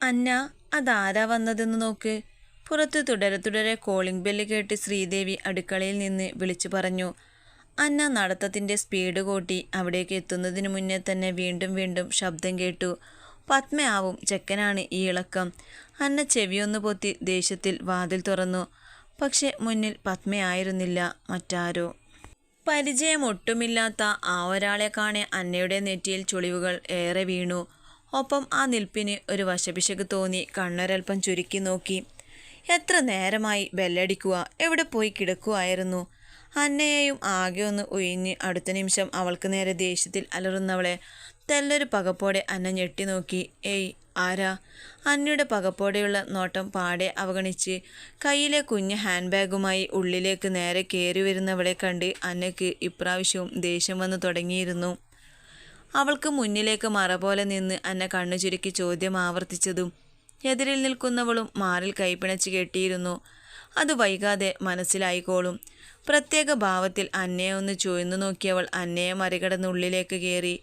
അന്ന അതാരാ വന്നതെന്ന് നോക്ക്. പുറത്ത് തുടരെ തുടരെ കോളിംഗ് ബെല്ല് കേട്ട് ശ്രീദേവി അടുക്കളയിൽ നിന്ന് വിളിച്ചു പറഞ്ഞു. അന്ന നടത്തത്തിന്റെ സ്പീഡ് കൂട്ടി അവിടേക്ക് എത്തുന്നതിന് മുന്നേ തന്നെ വീണ്ടും വീണ്ടും ശബ്ദം കേട്ടു. പത്മയാവും ചെക്കനാണ് ഈ ഇളക്കം. അന്ന ചെവിയൊന്നു പൊത്തി ദേഷ്യത്തിൽ വാതിൽ തുറന്നു. പക്ഷെ മുന്നിൽ പത്മയായിരുന്നില്ല മറ്റാരോ. പരിചയം ഒട്ടുമില്ലാത്ത ആ ഒരാളെ കാണെ അന്നയുടെ നെറ്റിയിൽ ചുളിവുകൾ ഏറെ വീണു. ഒപ്പം ആ നിൽപ്പിന് ഒരു വശപിശക് തോന്നി കണ്ണൊരൽപ്പം ചുരുക്കി നോക്കി. എത്ര നേരമായി ബെല്ലടിക്കുക എവിടെ പോയി കിടക്കുമായിരുന്നു അന്നയെയും ആകെ ഒന്ന് ഒഴിഞ്ഞ് അടുത്ത നിമിഷം അവൾക്ക് നേരെ ദേഷ്യത്തിൽ അലറുന്നവളെ തെല്ലൊരു പകപ്പോടെ അന്ന ഞെട്ടി നോക്കി. ഏയ് ആരാ? അന്നയുടെ പകപ്പോടെയുള്ള നോട്ടം പാടെ അവഗണിച്ച് കയ്യിലെ കുഞ്ഞ് ഹാൻഡ് ബാഗുമായി ഉള്ളിലേക്ക് നേരെ കയറി വരുന്നവളെ കണ്ട് അന്നയ്ക്ക് ഇപ്രാവശ്യവും ദേഷ്യം വന്നു തുടങ്ങിയിരുന്നു. അവൾക്ക് മുന്നിലേക്ക് മറ പോലെ നിന്ന് അന്ന കണ്ണു ചുരുക്കി ചോദ്യം ആവർത്തിച്ചതും എതിരിൽ നിൽക്കുന്നവളും മാറിൽ കൈപ്പിണച്ച് കെട്ടിയിരുന്നു. അത് വൈകാതെ മനസ്സിലായിക്കോളും. പ്രത്യേക ഭാവത്തിൽ അന്നയെ ഒന്ന് ചൊയ്ന്നു നോക്കിയവൾ അന്നയെ മറികടന്നുള്ളിലേക്ക് കയറി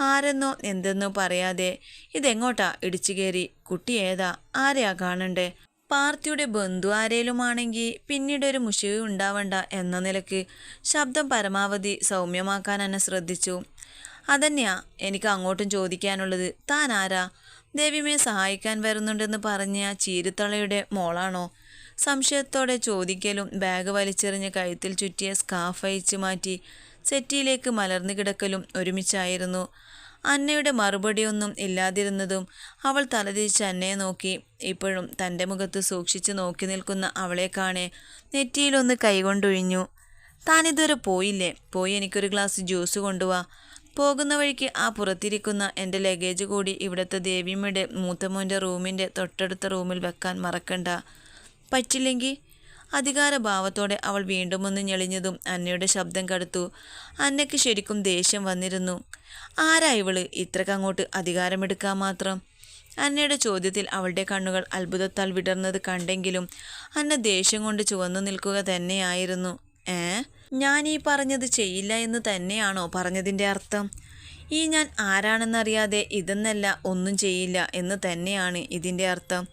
ആരെന്നോ എന്തെന്നോ പറയാതെ ഇതെങ്ങോട്ടാ ഇടിച്ചു കയറി കുട്ടി ഏതാ? ആരെയാ കാണണ്ടേ? പാർട്ടിയുടെ ബന്ധു ആരേലുമാണെങ്കിൽ പിന്നീട് ഒരു മുഷിവ് ഉണ്ടാവണ്ട എന്ന നിലയ്ക്ക് ശബ്ദം പരമാവധി സൗമ്യമാക്കാൻ എന്നെ ശ്രദ്ധിച്ചു. അതന്നെയാ എനിക്ക് അങ്ങോട്ടും ചോദിക്കാനുള്ളത്. താൻ ആരാ? ദേവിമയെ സഹായിക്കാൻ വരുന്നുണ്ടെന്ന് പറഞ്ഞ ചീരുത്തളയുടെ മോളാണോ? സംശയത്തോടെ ചോദിക്കലും ബാഗ് വലിച്ചെറിഞ്ഞ് കഴുത്തിൽ ചുറ്റിയ സ്കാഫ് അയച്ച് മാറ്റി സെറ്റിയിലേക്ക് മലർന്നു കിടക്കലും ഒരുമിച്ചായിരുന്നു. അന്നയുടെ മറുപടിയൊന്നും ഇല്ലാതിരുന്നതും അവൾ തലതിരിച്ച് അന്നയെ നോക്കി. ഇപ്പോഴും തന്റെ മുഖത്ത് സൂക്ഷിച്ച് നോക്കി നിൽക്കുന്ന അവളെ കാണെ നെറ്റിയിലൊന്ന് കൈകൊണ്ടൊഴിഞ്ഞു. താനിതുവരെ പോയില്ലേ? പോയി എനിക്കൊരു ഗ്ലാസ് ജ്യൂസ് കൊണ്ടുവാ. പോകുന്ന വഴിക്ക് ആ പുറത്തിരിക്കുന്ന എന്റെ ലഗേജ് കൂടി ഇവിടുത്തെ ദേവിയമ്മയുടെ മൂത്തമോന്റെ റൂമിന്റെ തൊട്ടടുത്ത റൂമിൽ വെക്കാൻ മറക്കണ്ട. പറ്റില്ലെങ്കിൽ അധികാരഭാവത്തോടെ അവൾ വീണ്ടും ഒന്ന് ഞെളിഞ്ഞതും അന്നയുടെ ശബ്ദം കടുത്തു. അന്നയ്ക്ക് ശരിക്കും ദേഷ്യം വന്നിരുന്നു. ആരാ ഇവൾ? ഇത്രക്കങ്ങോട്ട് അധികാരമെടുക്കാൻ മാത്രം? അന്നയുടെ ചോദ്യത്തിൽ അവളുടെ കണ്ണുകൾ അത്ഭുതത്താൽ വിടർന്നത് കണ്ടെങ്കിലും അന്ന ദേഷ്യം കൊണ്ട് ചുവന്നു നിൽക്കുക തന്നെയായിരുന്നു. ഏ? ഞാൻ ഈ പറഞ്ഞത് ചെയ്യില്ല എന്ന് തന്നെയാണോ പറഞ്ഞതിന്റെ അർത്ഥം? ഈ ഞാൻ ആരാണെന്നറിയാതെ ഇതെന്നല്ല ഒന്നും ചെയ്യില്ല എന്ന് തന്നെയാണ് ഇതിന്റെ അർത്ഥം.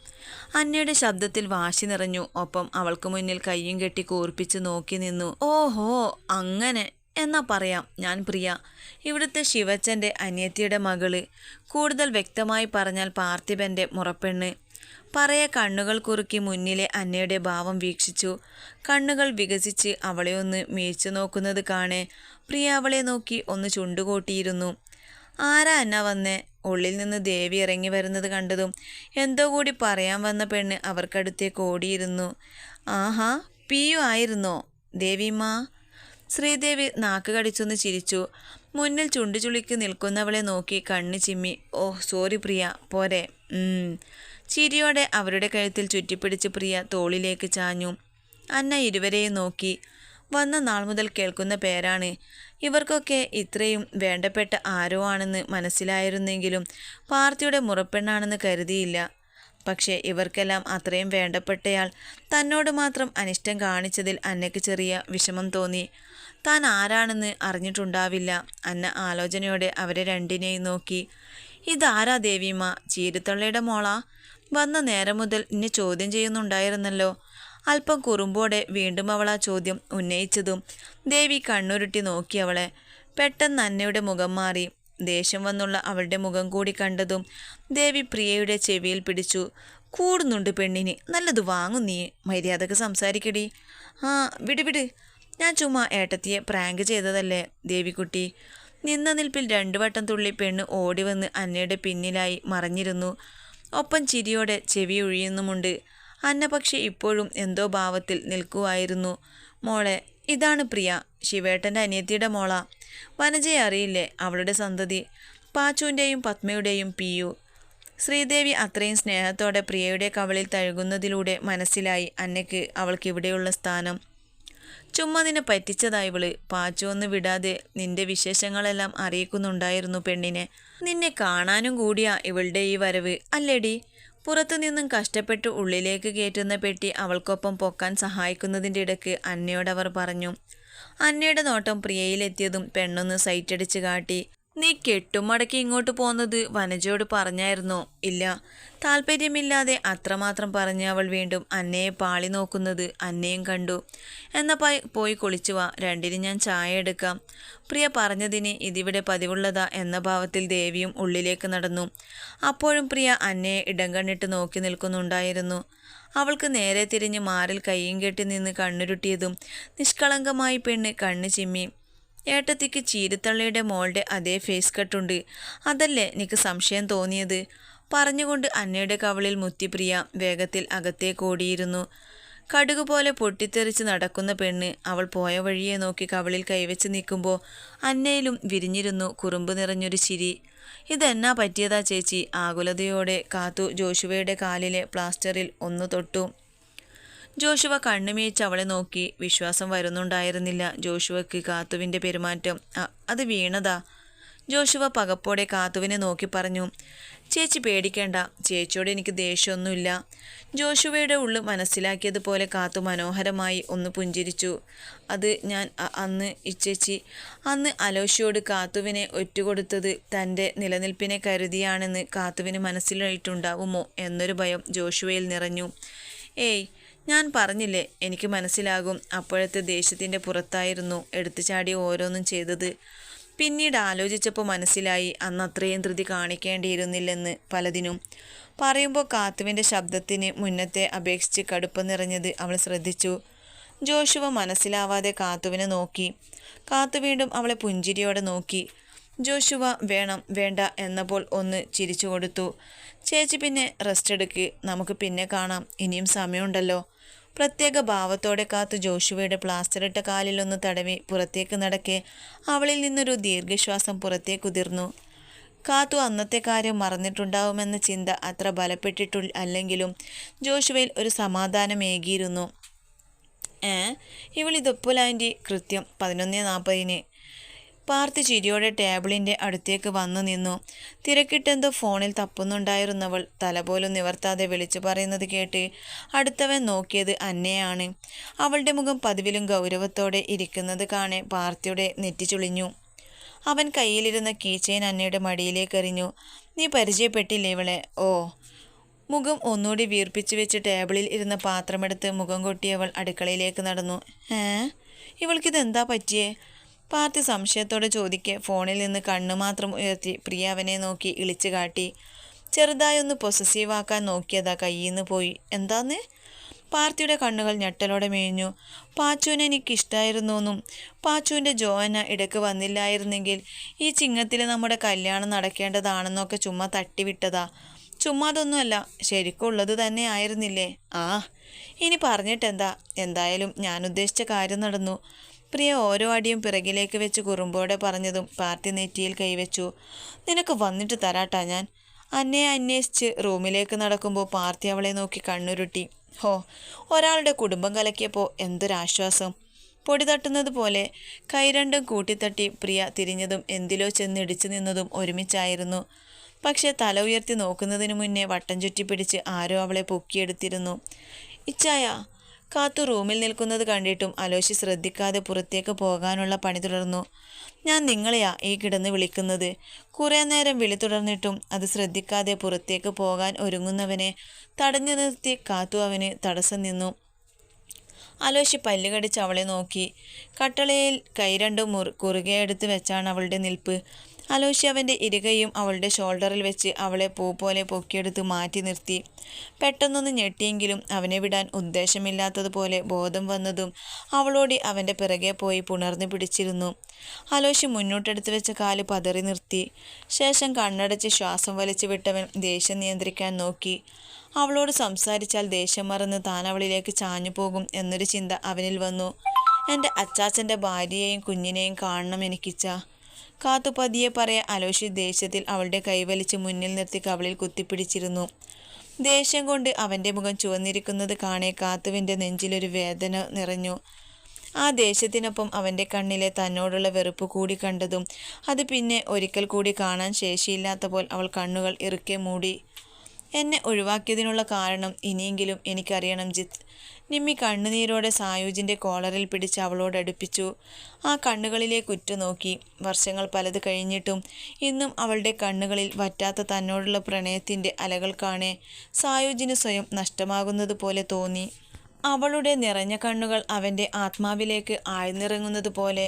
അന്നയുടെ ശബ്ദത്തിൽ വാശി നിറഞ്ഞു. ഒപ്പം അവൾക്ക് മുന്നിൽ കയ്യും കെട്ടി കൂർപ്പിച്ച് നോക്കി നിന്നു. ഓഹോ അങ്ങനെ. എന്നാ പറയാം ഞാൻ പ്രിയ. ഇവിടുത്തെ ശിവച്ചന്റെ അനിയത്തിയുടെ മകൾ. കൂടുതൽ വ്യക്തമായി പറഞ്ഞാൽ പാർത്ഥിപന്റെ മുറപ്പെണ്ണ്. പറയ കണ്ണുകൾ കുറുക്കി മുന്നിലെ അന്നയുടെ ഭാവം വീക്ഷിച്ചു. കണ്ണുകൾ വികസിച്ച് അവളെ ഒന്ന് മേച്ചു നോക്കുന്നത് കാണെ. പ്രിയ അവളെ നോക്കി ഒന്ന് ചുണ്ടുകൂട്ടിയിരുന്നു. ആരാ അന്ന വന്നേ? ഉള്ളിൽ നിന്ന് ദേവി ഇറങ്ങി വരുന്നത് കണ്ടതും എന്തോ കൂടി പറയാൻ വന്ന പെണ്ണ് അവർക്കടുത്തേക്ക് ഓടിയിരുന്നു. ആഹാ പിയു ആയിരുന്നോ? ദേവിമാ ശ്രീദേവി നാക്ക് കടിച്ചൊന്ന് ചിരിച്ചു. മുന്നിൽ ചുണ്ടുചുളിക്ക് നിൽക്കുന്നവളെ നോക്കി കണ്ണ് ചിമ്മി. ഓ സോറി പ്രിയ പോരെ. ചിരിയോടെ അവരുടെ കഴുത്തിൽ ചുറ്റിപ്പിടിച്ച് പ്രിയ തോളിലേക്ക് ചാഞ്ഞു. അന്ന ഇരുവരെയും നോക്കി. വന്ന നാൾ മുതൽ കേൾക്കുന്ന പേരാണ്. ഇവർക്കൊക്കെ ഇത്രയും വേണ്ടപ്പെട്ട ആരോ ആണെന്ന് മനസ്സിലായിരുന്നെങ്കിലും പാർട്ടിയുടെ മുറപ്പെണ്ണാണെന്ന് കരുതിയില്ല. പക്ഷേ ഇവർക്കെല്ലാം അത്രയും വേണ്ടപ്പെട്ടയാൾ തന്നോട് മാത്രം അനിഷ്ടം കാണിച്ചതിൽ അന്നയ്ക്ക് ചെറിയ വിഷമം തോന്നി. താൻ ആരാണെന്ന് അറിഞ്ഞിട്ടുണ്ടാവില്ല. അന്ന ആലോചനയോടെ അവരെ രണ്ടിനെയും നോക്കി. ഇതാരാ ദേവിയമ്മ ചീരുത്തള്ളയുടെ മോളാ? വന്ന നേരം മുതൽ എന്നെ ചോദ്യം ചെയ്യുന്നുണ്ടായിരുന്നല്ലോ. അല്പം കുറുമ്പോടെ വീണ്ടും അവൾ ആ ചോദ്യം ഉന്നയിച്ചതും ദേവി കണ്ണുരുട്ടി നോക്കി അവളെ. പെട്ടെന്ന് അന്നയുടെ മുഖം മാറി. ദേഷ്യം വന്നുള്ള അവളുടെ മുഖം കൂടി കണ്ടതും ദേവി പ്രിയയുടെ ചെവിയിൽ പിടിച്ചു. കൂടുന്നുണ്ട് പെണ്ണിന്. നല്ലത് വാങ്ങും നീ. മര്യാദയ്ക്ക് സംസാരിക്കടി. ആ വിട് വിട്. ഞാൻ ചുമ്മാ ഏട്ടത്തിയെ പ്രാങ്ക് ചെയ്തതല്ലേ ദേവിക്കുട്ടി. നിന്ന നിൽപ്പിൽ രണ്ടു വട്ടം തുള്ളി പെണ്ണ് ഓടി വന്ന് അന്നയുടെ പിന്നിലായി മറഞ്ഞിരുന്നു. ഒപ്പം ചിരിയോടെ ചെവി ഒഴിയുന്നുമുണ്ട് അന്ന പക്ഷെ ഇപ്പോഴും എന്തോ ഭാവത്തിൽ നിൽക്കുമായിരുന്നു മോളെ ഇതാണ് പ്രിയ ശിവേട്ടന്റെ അനിയത്തിയുടെ മോള. വനജയെ അറിയില്ലേ അവളുടെ സന്തതി? പാച്ചുവിന്റെയും പത്മയുടെയും പിയു ശ്രീദേവി അത്രയും സ്നേഹത്തോടെ പ്രിയയുടെ കവളിൽ തഴുകുന്നതിലൂടെ മനസ്സിലായി അന്നയ്ക്ക് അവൾക്കിവിടെയുള്ള സ്ഥാനം. ചുമ്മാ നിന്നെ പറ്റിച്ചതായിവൾ പാച്ചു ഒന്ന് വിടാതെ നിന്റെ വിശേഷങ്ങളെല്ലാം അറിയിക്കുന്നുണ്ടായിരുന്നു പെണ്ണിനെ. നിന്നെ കാണാനും കൂടിയാ ഇവളുടെ ഈ വരവ് അല്ലേടി? പുറത്തുനിന്നും കഷ്ടപ്പെട്ട് ഉള്ളിലേക്ക് കയറ്റുന്ന പെട്ടി അവൾക്കൊപ്പം പൊക്കാൻ സഹായിക്കുന്നതിന്റെ ഇടയ്ക്ക് അന്നയോടവർ പറഞ്ഞു. അന്നയുടെ നോട്ടം പ്രിയയിലെത്തിയതും പെണ്ണൊന്ന് സൈറ്റടിച്ച് കാട്ടി. നീ കെട്ടുമടക്കി ഇങ്ങോട്ട് പോന്നത് വനജയോട് പറഞ്ഞായിരുന്നു. ഇല്ല താല്പര്യമില്ലാതെ അത്രമാത്രം പറഞ്ഞ അവൾ വീണ്ടും അന്നയെ പാളി നോക്കുന്നത് അന്നയും കണ്ടു. എന്നാ പോയി കുളിച്ചു വാ രണ്ടിന് ഞാൻ ചായ എടുക്കാം. പ്രിയ പറഞ്ഞതിന് ഇതിവിടെ പതിവുള്ളതാ എന്ന ഭാവത്തിൽ ദേവിയും ഉള്ളിലേക്ക് നടന്നു. അപ്പോഴും പ്രിയ അന്നയെ ഇടം കണ്ണിട്ട് നോക്കി നിൽക്കുന്നുണ്ടായിരുന്നു. അവൾക്ക് നേരെ തിരിഞ്ഞ് മാറിൽ കയ്യും കെട്ടി നിന്ന് കണ്ണുരുട്ടിയതും നിഷ്കളങ്കമായി പെണ്ണ് കണ്ണു ചിമ്മി ഏട്ടത്തിക്ക് ചീരത്തള്ളിയുടെ മോളുടെ അതേ ഫേസ് കട്ടുണ്ട് അതല്ലേ എനിക്ക് സംശയം തോന്നിയത്? പറഞ്ഞുകൊണ്ട് അന്നയുടെ കവളിൽ മുത്തിപ്രിയ വേഗത്തിൽ അകത്തേക്ക് ഓടിയിരുന്നു. കടുക് പോലെ പൊട്ടിത്തെറിച്ച് നടക്കുന്ന പെണ്ണ് അവൾ പോയ വഴിയെ നോക്കി കവളിൽ കൈവച്ച് നിൽക്കുമ്പോൾ അന്നയിലും വിരിഞ്ഞിരുന്നു കുറുമ്പ് നിറഞ്ഞൊരു ചിരി. ഇതെന്നാ പറ്റിയതാ ചേച്ചി? ആകുലതയോടെ കാത്തു ജോഷുവയുടെ കാലിലെ പ്ലാസ്റ്ററിൽ ഒന്ന് തൊട്ടു. ജോഷുവ കണ്ണുമീച്ച് അവളെ നോക്കി. വിശ്വാസം വരുന്നുണ്ടായിരുന്നില്ല. ജോഷുവയ്ക്ക് കാത്തുവിന്റെ പെരുമാറ്റം. അത് വീണതാ. ജോഷുവ പകപ്പോടെ കാത്തുവിനെ നോക്കി പറഞ്ഞു ചേച്ചി പേടിക്കേണ്ട. ചേച്ചിയോട് എനിക്ക് ദേഷ്യമൊന്നുമില്ല. ജോഷുവയുടെ ഉള്ളു മനസ്സിലാക്കിയതുപോലെ കാത്തു മനോഹരമായി ഒന്ന് പുഞ്ചിരിച്ചു. അത് ഞാൻ അന്ന് ഇച്ചേച്ചി അന്ന് അലോഷിയോട് കാത്തുവിനെ ഒറ്റുകൊടുത്തത് തന്റെ നിലനിൽപ്പിനെ കരുതിയാണെന്ന് കാത്തുവിന് മനസ്സിലായിട്ടുണ്ടാവുമോ? എന്നൊരു ഭയം ജോഷുവയിൽ നിറഞ്ഞു. ഏയ് ഞാൻ പറഞ്ഞില്ലേ എനിക്ക് മനസ്സിലാകും അപ്പോഴത്തെ ദേഷ്യത്തിന്റെ പുറത്തായിരുന്നു എടുത്തു ചാടി ഓരോന്നും ചെയ്തത്. പിന്നീട് ആലോചിച്ചപ്പോൾ മനസ്സിലായി അന്ന് അത്രയും ധൃതി കാണിക്കേണ്ടിയിരുന്നില്ലെന്ന് പലതിനും. പറയുമ്പോൾ കാത്തുവിന്റെ ശബ്ദത്തിന് മുന്നത്തെ അപേക്ഷിച്ച് കടുപ്പം നിറഞ്ഞത് അവൾ ശ്രദ്ധിച്ചു. ജോഷുവ മനസ്സിലാവാതെ കാത്തുവിനെ നോക്കി. കാത്തു വീണ്ടും അവളെ പുഞ്ചിരിയോടെ നോക്കി. ജോഷുവ വേണം വേണ്ട എന്നപ്പോൾ ഒന്ന് ചിരിച്ചു കൊടുത്തു. ചേച്ചി പിന്നെ റെസ്റ്റ് എടുക്ക് നമുക്ക് പിന്നെ കാണാം ഇനിയും സമയമുണ്ടല്ലോ. പ്രത്യേക ഭാവത്തോടെ കാത്തു ജോഷുവയുടെ പ്ലാസ്റ്ററിട്ട കാലിലൊന്ന് തടവി പുറത്തേക്ക് നടക്കെ അവളിൽ നിന്നൊരു ദീർഘശ്വാസം പുറത്തേക്കുതിർന്നു കാത്തു അന്നത്തെ കാര്യം മറന്നിട്ടുണ്ടാവുമെന്ന ചിന്ത അത്ര ബലപ്പെട്ടിട്ടു അല്ലെങ്കിലും ജോഷുവയിൽ ഒരു സമാധാനമേകിയിരുന്നു. ഏ ഇവളിതൊപ്പുലാന്റി കൃത്യം പതിനൊന്ന് നാൽപ്പതിന് പാർത്തി ചിരിയോടെ ടേബിളിന്റെ അടുത്തേക്ക് വന്നു നിന്നു. തിരക്കിട്ടെന്തോ ഫോണിൽ തപ്പുന്നുണ്ടായിരുന്നവൾ തല പോലും നിവർത്താതെ വിളിച്ചു പറയുന്നത് കേട്ട് അടുത്തവൻ നോക്കിയത് അന്നയാണ്. അവളുടെ മുഖം പതിവിലും ഗൗരവത്തോടെ ഇരിക്കുന്നത് കാണെ പാർത്തിയുടെ നെറ്റിച്ചുളിഞ്ഞു അവൻ കയ്യിലിരുന്ന കീച്ചെയിൻ അന്നയുടെ മടിയിലേക്ക് എറിഞ്ഞു. നീ പരിചയപ്പെട്ടില്ലേ ഇവളെ? ഓ. മുഖം ഒന്നുകൂടി വീർപ്പിച്ചു വെച്ച് ടേബിളിൽ ഇരുന്ന പാത്രമെടുത്ത് മുഖം കൊട്ടിയവൾ അടുക്കളയിലേക്ക് നടന്നു. ഏ? ഇവൾക്കിതെന്താ പറ്റിയേ? പാർത്തി സംശയത്തോടെ ചോദിക്കെ. ഫോണിൽ നിന്ന് കണ്ണു മാത്രം ഉയർത്തി പ്രിയ അവനെ നോക്കി ഇളിച്ചു കാട്ടി. ചെറുതായൊന്ന് പൊസസീവാക്കാൻ നോക്കിയതാ കയ്യിൽ നിന്ന് പോയി. എന്താന്ന്? പാർത്തിയുടെ കണ്ണുകൾ ഞെട്ടലോടെ മേഞ്ഞു. പാച്ചുവിനെ എനിക്കിഷ്ടമായിരുന്നു എന്നും പാച്ചുവിന്റെ ജോന ഇടയ്ക്ക് വന്നില്ലായിരുന്നെങ്കിൽ ഈ ചിങ്ങത്തിൽ നമ്മുടെ കല്യാണം നടക്കേണ്ടതാണെന്നൊക്കെ ചുമ്മാ തട്ടിവിട്ടതാ. ചുമ്മാ അതൊന്നുമല്ല ശരിക്കുള്ളത് തന്നെ ആയിരുന്നില്ലേ? ആ ഇനി പറഞ്ഞിട്ടെന്താ? എന്തായാലും ഞാൻ ഉദ്ദേശിച്ച കാര്യം നടന്നു. പ്രിയ ഓരോ അടിയും പിറകിലേക്ക് വെച്ച് കുറുമ്പോടെ പറഞ്ഞതും പാർട്ടി നെറ്റിയിൽ കൈവച്ചു. നിനക്ക് വന്നിട്ട് തരാട്ടാ ഞാൻ. അന്നെ അന്വേഷിച്ച് റൂമിലേക്ക് നടക്കുമ്പോൾ പാർട്ടി അവളെ നോക്കി കണ്ണുരുട്ടി. ഹോ ഒരാളുടെ കുടുംബം കലക്കിയപ്പോൾ എന്തൊരാശ്വാസം. പൊടി തട്ടുന്നത് പോലെ കൈ രണ്ടും കൂട്ടിത്തട്ടി പ്രിയ തിരിഞ്ഞതും എന്തിലോ ചെന്നിടിച്ചു നിന്നതും ഒരുമിച്ചായിരുന്നു. പക്ഷേ തല ഉയർത്തി നോക്കുന്നതിന് മുന്നേ വട്ടം ചുറ്റി പിടിച്ച് ആരോ അവളെ പൊക്കിയെടുത്തിരുന്നു. ഇച്ചായ കാത്തു റൂമിൽ നിൽക്കുന്നത് കണ്ടിട്ടും അലോശി ശ്രദ്ധിക്കാതെ പുറത്തേക്ക് പോകാനുള്ള പണി തുടർന്നു. ഞാൻ നിങ്ങളെയാ ഈ കിടന്ന് വിളിക്കുന്നത്. കുറേ നേരം വിളി തുടർന്നിട്ടും അത് ശ്രദ്ധിക്കാതെ പുറത്തേക്ക് പോകാൻ ഒരുങ്ങുന്നവനെ തടഞ്ഞു നിർത്തി കാത്തു അവന് തടസ്സം നിന്നു. അലോശി പല്ലുകടിച്ച് അവളെ നോക്കി. കട്ടളയിൽ കൈ രണ്ടും മുറു കുറുകെ എടുത്ത് വെച്ചാണ് അവളുടെ നിൽപ്പ്. അലോഷി അവന്റെ ഇരുകയും അവളുടെ ഷോൾഡറിൽ വെച്ച് അവളെ പൂ പോലെ പൊക്കിയെടുത്ത് മാറ്റി നിർത്തി. പെട്ടെന്നൊന്ന് ഞെട്ടിയെങ്കിലും അവനെ വിടാൻ ഉദ്ദേശമില്ലാത്തതുപോലെ ബോധം വന്നതും അവളോടി അവന്റെ പിറകെ പോയി പുണർന്നു പിടിച്ചിരുന്നു. അലോഷി മുന്നോട്ടെടുത്ത് വെച്ച കാൽ പതറി നിർത്തി. ശേഷം കണ്ണടച്ച് ശ്വാസം വലിച്ചു വിട്ടവൻ ദേഷ്യം നിയന്ത്രിക്കാൻ നോക്കി. അവളോട് സംസാരിച്ചാൽ ദേഷ്യം മറന്ന് താൻ അവളിലേക്ക് ചാഞ്ഞു പോകും എന്നൊരു ചിന്ത അവനിൽ വന്നു. എന്റെ അച്ചാച്ചന്റെ ഭാര്യയെയും കുഞ്ഞിനെയും കാണണം എനിക്കിച്ച. കാത്തു പതിയെ പറയ അലോഷി ദേഷ്യത്തിൽ അവളുടെ കൈവലിച്ച് മുന്നിൽ നിർത്തി കവളിൽ കുത്തിപ്പിടിച്ചിരുന്നു. ദേഷ്യം കൊണ്ട് അവന്റെ മുഖം ചുവന്നിരിക്കുന്നത് കാണെ കാത്തുവിന്റെ നെഞ്ചിലൊരു വേദന നിറഞ്ഞു. ആ ദേഷ്യത്തിനൊപ്പം അവന്റെ കണ്ണിലെ തന്നോടുള്ള വെറുപ്പ് കൂടി കണ്ടതും അത് പിന്നെ ഒരിക്കൽ കൂടി കാണാൻ ശേഷിയില്ലാത്ത പോൽ അവൾ കണ്ണുകൾ ഇറുക്കെ മൂടി. എന്നെ ഒഴിവാക്കിയതിനുള്ള കാരണം ഇനിയെങ്കിലും എനിക്കറിയണം ജിത്ത് നിമ്മി കണ്ണുനീരോടെ സായൂജിന്റെ കോളറിൽ പിടിച്ച് അവളോട് അടുപ്പിച്ചു. ആ കണ്ണുകളിലേക്ക് ഉറ്റുനോക്കി വർഷങ്ങൾ പലത് കഴിഞ്ഞിട്ടും ഇന്നും അവളുടെ കണ്ണുകളിൽ വറ്റാത്ത തന്നോടുള്ള പ്രണയത്തിന്റെ അലകൾ കാണേ സായൂജിന് സ്വയം നഷ്ടമാകുന്നത് പോലെ തോന്നി. അവളുടെ നിറഞ്ഞ കണ്ണുകൾ അവന്റെ ആത്മാവിലേക്ക് ആഴ്ന്നിറങ്ങുന്നത് പോലെ.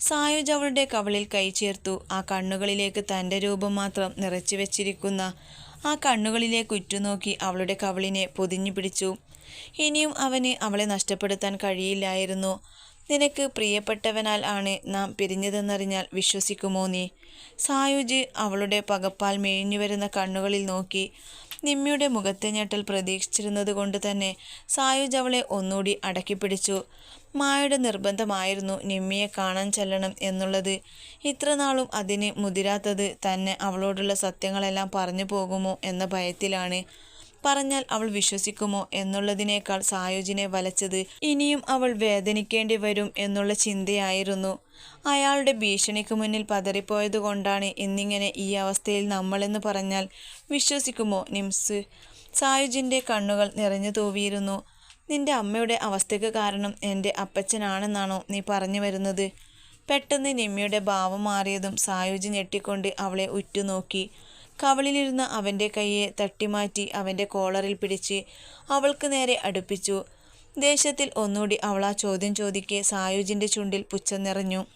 സായുജ് അവളുടെ കവളിൽ കൈ ചേർത്തു. ആ കണ്ണുകളിലേക്ക് തന്റെ രൂപം മാത്രം നിറച്ചു വെച്ചിരിക്കുന്ന ആ കണ്ണുകളിലേക്ക് ഉറ്റുനോക്കി അവളുടെ കവളിനെ പൊതിഞ്ഞു പിടിച്ചു. ഇനിയും അവന് അവളെ നഷ്ടപ്പെടുത്താൻ കഴിയില്ലായിരുന്നു. നിനക്ക് പ്രിയപ്പെട്ടവനാൽ ആണ് നാം പിരിഞ്ഞതെന്നറിഞ്ഞാൽ വിശ്വസിക്കുമോ നീ? സായുജ് അവളുടെ പകപ്പാൽ മേഞ്ഞു വരുന്ന കണ്ണുകളിൽ നോക്കി നിമ്മിയുടെ മുഖത്തെ ഞെട്ടൽ പ്രതീക്ഷിച്ചിരുന്നത് കൊണ്ട് തന്നെ സായുജ് അവളെ ഒന്നുകൂടി അടക്കിപ്പിടിച്ചു. മായയുടെ നിർബന്ധമായിരുന്നു നിമ്മിയെ കാണാൻ ചെല്ലണം എന്നുള്ളത്. ഇത്രനാളും അതിന് മുതിരാത്തത് തന്നെ അവളോടുള്ള സത്യങ്ങളെല്ലാം പറഞ്ഞു പോകുമോ എന്ന ഭയത്തിലാണ് പറഞ്ഞാൽ അവൾ വിശ്വസിക്കുമോ എന്നുള്ളതിനേക്കാൾ സായുജിനെ വലച്ചത് ഇനിയും അവൾ വേദനിക്കേണ്ടി വരും എന്നുള്ള ചിന്തയായിരുന്നു. അയാളുടെ ഭീഷണിക്ക് മുന്നിൽ പതറിപ്പോയതുകൊണ്ടാണ് എന്നിങ്ങനെ ഈ അവസ്ഥയിൽ നമ്മളെന്ന് പറഞ്ഞാൽ വിശ്വസിക്കുമോ നിംസ്? സായുജിന്റെ കണ്ണുകൾ നിറഞ്ഞു തൂവിയിരുന്നു. നിന്റെ അമ്മയുടെ അവസ്ഥയ്ക്ക് കാരണം എന്റെ അപ്പച്ചനാണെന്നാണോ നീ പറഞ്ഞു വരുന്നത്? പെട്ടെന്ന് നിമ്മയുടെ ഭാവം മാറിയതും സായുജ് ഞെട്ടിക്കൊണ്ട് അവളെ ഉറ്റുനോക്കി. കവളിലിരുന്ന അവന്റെ കൈയെ തട്ടിമാറ്റി അവന്റെ കോളറിൽ പിടിച്ച് അവൾക്ക് നേരെ അടുപ്പിച്ചു. ദേശത്തിൽ ഒന്നുകൂടി അവൾ ആ ചോദ്യം ചോദിക്കെ സായുജിന്റെ ചുണ്ടിൽ പുച്ഛം നിറഞ്ഞു.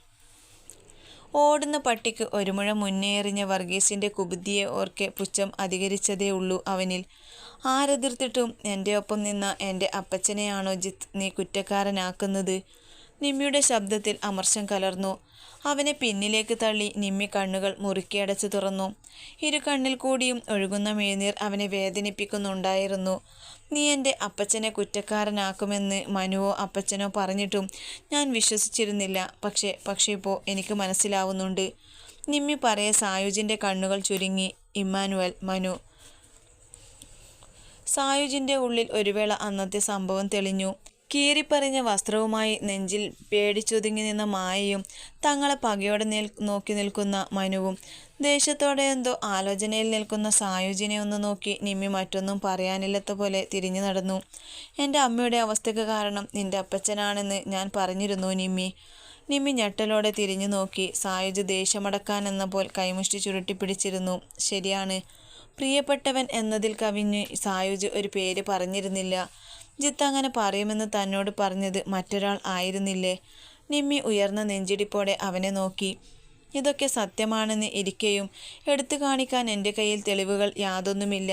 ഓടുന്ന പട്ടിക്ക് ഒരു മുഴ മുന്നേറിഞ്ഞ വർഗീസിന്റെ കുബുദ്ധിയെ ഓർക്കെ പുച്ഛം അധികരിച്ചതേ ഉള്ളൂ അവനിൽ. ആരെതിർത്തിട്ടും എന്റെ ഒപ്പം നിന്ന എന്റെ അപ്പച്ചനെയാണോ ജിത്ത് നീ കുറ്റക്കാരനാക്കുന്നത്? നിമ്മിയുടെ ശബ്ദത്തിൽ അമർഷം കലർന്നു. അവനെ പിന്നിലേക്ക് തള്ളി നിമ്മി കണ്ണുകൾ മുറുക്കിയടച്ചു തുറന്നു. ഇരു കണ്ണിൽ കൂടിയും ഒഴുകുന്ന മെഴുനീർ അവനെ വേദനിപ്പിക്കുന്നുണ്ടായിരുന്നു. നീ എന്റെ അപ്പച്ചനെ കുറ്റക്കാരനാക്കുമെന്ന് മനുവോ അപ്പച്ചനോ പറഞ്ഞിട്ടും ഞാൻ വിശ്വസിച്ചിരുന്നില്ല. പക്ഷേ പക്ഷേ ഇപ്പോൾ എനിക്ക് മനസ്സിലാവുന്നുണ്ട്. നിമ്മി പറയ സായുജിന്റെ കണ്ണുകൾ ചുരുങ്ങി. ഇമ്മാനുവൽ മനു. സായുജിന്റെ ഉള്ളിൽ ഒരുവേള അന്നത്തെ സംഭവം തെളിഞ്ഞു. കീറിപ്പറിഞ്ഞ വസ്ത്രവുമായി നെഞ്ചിൽ പേടിച്ചൊതുങ്ങി നിന്ന മായയും തങ്ങളെ പകയോടെ നിൽ നോക്കി നിൽക്കുന്ന മനുവും ദേഷ്യത്തോടെ എന്തോ ആലോചനയിൽ നിൽക്കുന്ന സായുജിനെ ഒന്ന് നോക്കി നിമ്മി മറ്റൊന്നും പറയാനില്ലാത്ത പോലെ തിരിഞ്ഞു നടന്നു. എന്റെ അമ്മയുടെ അവസ്ഥയ്ക്ക് കാരണം നിന്റെ അപ്പച്ചനാണെന്ന് ഞാൻ പറഞ്ഞിരുന്നു നിമ്മി. നിമ്മി ഞെട്ടലോടെ തിരിഞ്ഞു നോക്കി സായുജ് ദേഷ്യമടക്കാനെന്ന പോൽ കൈമുഷ്ടി ചുരുട്ടിപ്പിടിച്ചിരുന്നു. ശരിയാണ്. പ്രിയപ്പെട്ടവൻ എന്നതിൽ കവിഞ്ഞ് സായുജ് ഒരു പേര് പറഞ്ഞിരുന്നില്ല. ജിത്ത് അങ്ങനെ പറയുമെന്ന് തന്നോട് പറഞ്ഞത് മറ്റൊരാൾ ആയിരുന്നില്ലേ? നിമ്മി ഉയർന്ന നെഞ്ചിടിപ്പോടെ അവനെ നോക്കി. ഇതൊക്കെ സത്യമാണെന്ന് ഇരിക്കയും എടുത്തു കാണിക്കാൻ എന്റെ കയ്യിൽ തെളിവുകൾ യാതൊന്നുമില്ല.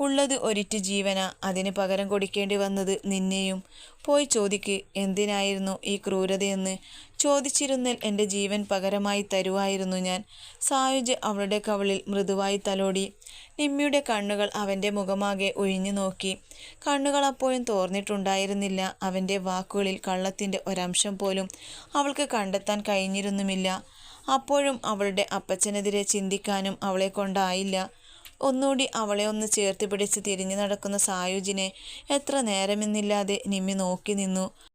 ഉള്ളത് ഒരിറ്റ് ജീവന. അതിന് പകരം കൊടുക്കേണ്ടി വന്നത് നിന്നെയും. പോയി ചോദിക്ക് എന്തിനായിരുന്നു ഈ ക്രൂരതയെന്ന്. ചോദിച്ചിരുന്നിൽ എന്റെ ജീവൻ പകരമായി തരുവായിരുന്നു ഞാൻ. സായുജ് അവളുടെ കവളിൽ മൃദുവായി തലോടി. നിമ്മിയുടെ കണ്ണുകൾ അവന്റെ മുഖമാകെ ഒഴിഞ്ഞു നോക്കി. കണ്ണുകൾ അപ്പോഴും തോർന്നിട്ടുണ്ടായിരുന്നില്ല. അവന്റെ വാക്കുകളിൽ കള്ളത്തിന്റെ ഒരംശം പോലും അവൾക്ക് കണ്ടെത്താൻ കഴിഞ്ഞിരുന്നുമില്ല. അപ്പോഴും അവളുടെ അപ്പച്ചനെതിരെ ചിന്തിക്കാനും അവളെ കൊണ്ടായില്ല. ഒന്നുകൂടി അവളെ ഒന്ന് ചേർത്തി പിടിച്ച് തിരിഞ്ഞു നടക്കുന്ന സായുജിനെ എത്ര നേരമെന്നില്ലാതെ നിമ്മി നോക്കി നിന്നു.